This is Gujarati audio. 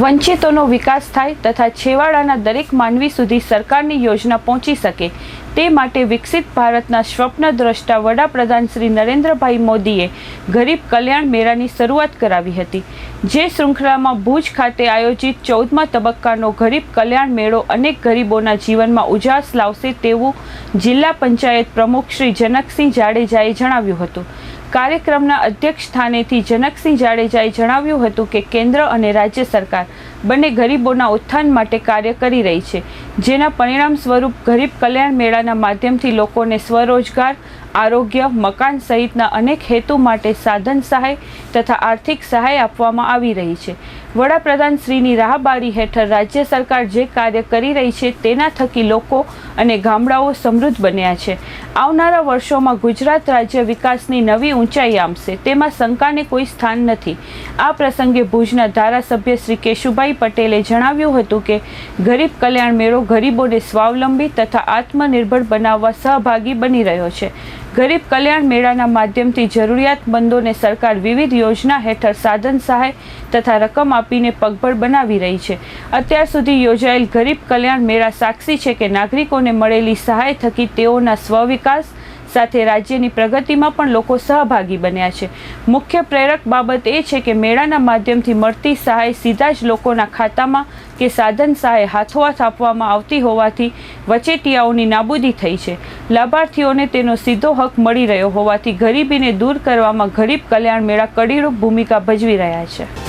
વંચિતોનો વિકાસ થાય તથા છેવાડાના દરેક માનવી સુધી સરકારની યોજના પહોંચી શકે. તે માટે વિકસિત ભારતના સ્વપ્ન દ્રષ્ટા વડાપ્રધાન શ્રી નરેન્દ્રભાઈ મોદીએ ગરીબ કલ્યાણ મેળાની શરૂઆત કરાવી હતી, જે શૃંખલામાં ભુજ ખાતે આયોજિત ચૌદમા તબક્કાનો ગરીબ કલ્યાણ મેળો અનેક ગરીબોના જીવનમાં ઉજાસ લાવશે તેવું જિલ્લા પંચાયત પ્રમુખ શ્રી જનકસિંહ જાડેજાએ જણાવ્યું હતું. કાર્યક્રમના અધ્યક્ષ સ્થાનેથી જનકસિંહ જાડેજાએ જણાવ્યું હતું કે કેન્દ્ર અને રાજ્ય સરકાર બંને ગરીબોના ઉત્થાન માટે કાર્ય કરી રહી છે. જેના પરિણામ સ્વરૂપ ગરીબ કલ્યાણ મેળાના માધ્યમથી લોકોને સ્વરોજગાર આરોગ્ય, મકાન સહિતના અનેક હેતુ માટે સાધન સહાય તથા આર્થિક સહાય આપવામાં આવી રહી છે. વડાપ્રધાન શ્રીની રાહબારી હેઠળ રાજ્ય સરકાર જે કાર્ય કરી રહી છે તેના થકી લોકો અને ગામડાઓ સમૃદ્ધ બન્યા છે. આવનારા વર્ષોમાં ગુજરાત રાજ્ય વિકાસની નવી ઊંચાઈ આમશે તેમાં શંકાને કોઈ સ્થાન નથી. આ પ્રસંગે ભુજના ધારાસભ્ય શ્રી કેશુભાઈ પટેલે જણાવ્યું હતું કે, ગરીબ કલ્યાણ મેળો ગરીબોને સ્વાવલંબી તથા આત્મનિર્ભર બનાવવા સહભાગી બની રહ્યો છે. ગરીબ કલ્યાણ મેળાના માધ્યમથી જરૂરિયાતમંદોને સરકાર વિવિધ યોજના હેઠળ સાધન સહાય તથા રકમ આપીને પગભર બનાવી રહી છે. અત્યાર સુધી યોજાયેલ ગરીબ કલ્યાણ મેળા સાક્ષી છે કે નાગરિકોને મળેલી સહાય થકી તેઓના સ્વવિકાસ સાથે રાજ્યની પ્રગતિમાં પણ લોકો સહભાગી બન્યા છે. મુખ્ય પ્રેરક બાબત એ છે કે મેળાના માધ્યમથી મળતી સહાય સીધા જ લોકોના ખાતામાં કે સાધન સહાય હાથોહાથ આપવામાં આવતી હોવાથી વચેટિયાઓની નાબૂદી થઈ છે. લાભાર્થીઓને તેનો સીધો હક મળી રહ્યો હોવાથી ગરીબીને દૂર કરવામાં ગરીબ કલ્યાણ મેળા કડીરૂપ ભૂમિકા ભજવી રહ્યા છે.